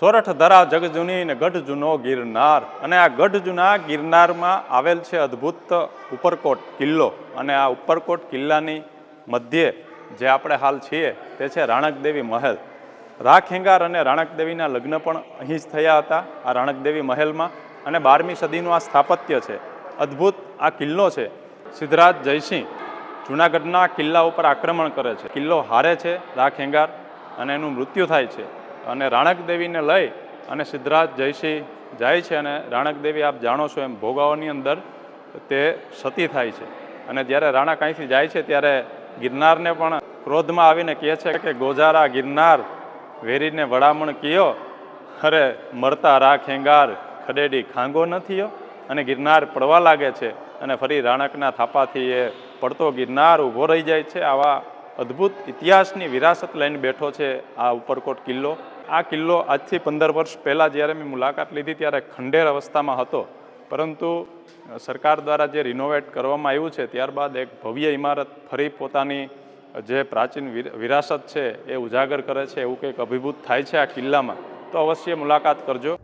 સોરઠ ધરા જગજૂની ને ગઢ જૂનો ગિરનાર. અને આ ગઢ જૂના ગિરનારમાં આવેલ છે અદ્ભુત ઉપરકોટ કિલ્લો. અને આ ઉપરકોટ કિલ્લાની મધ્યે જે આપણે હાલ છીએ તે છે રાણકદેવી મહેલ. રાખેંગાર અને રાણકદેવીના લગ્ન પણ અહીં જ થયા હતા આ રાણકદેવી મહેલમાં. અને બારમી સદીનું આ સ્થાપત્ય છે. અદ્ભુત આ કિલ્લો છે. સિદ્ધરાજ જયસિંહ જૂનાગઢના કિલ્લા ઉપર આક્રમણ કરે છે. કિલ્લો હારે છે રાખેંગાર અને એનું મૃત્યુ થાય છે. અને રાણક દેવીને લઈ અને સિદ્ધરાજ જયસિંહ જાય છે અને રાણક દેવી આપ જાણો છો એમ ભોગાઓની અંદર તે સતી થાય છે. અને જ્યારે રાણા કાંઈથી જાય છે ત્યારે ગિરનારને પણ ક્રોધમાં આવીને કહે છે કે ગોજારા ગિરનાર, વેરીને વડામણ કયો, અરે મરતા રાખ હેંગાર, ખડેડી ખાંગો નથીયો અને ગિરનાર પડવા લાગે છે અને ફરી રાણકના થાપાથી એ પડતો ગિરનાર ઊભો રહી જાય છે. આવા અદ્ભુત ઇતિહાસની વિરાસત લઈને બેઠો છે આ ઉપરકોટ કિલ્લો. આ કિલ્લો આજથી પંદર વર્ષ પહેલાં જ્યારે મેં મુલાકાત લીધી ત્યારે ખંડેર અવસ્થામાં હતો. પરંતુ સરકાર દ્વારા જે રિનોવેટ કરવામાં આવ્યું છે, ત્યારબાદ એક ભવ્ય ઇમારત ફરી પોતાની જે પ્રાચીન વિર- વિરાસત છે, એ ઉજાગર કરે છે, એવું કંઈક અભિભૂત થાય છે આ કિલ્લામાં. તો અવશ્ય મુલાકાત કરજો.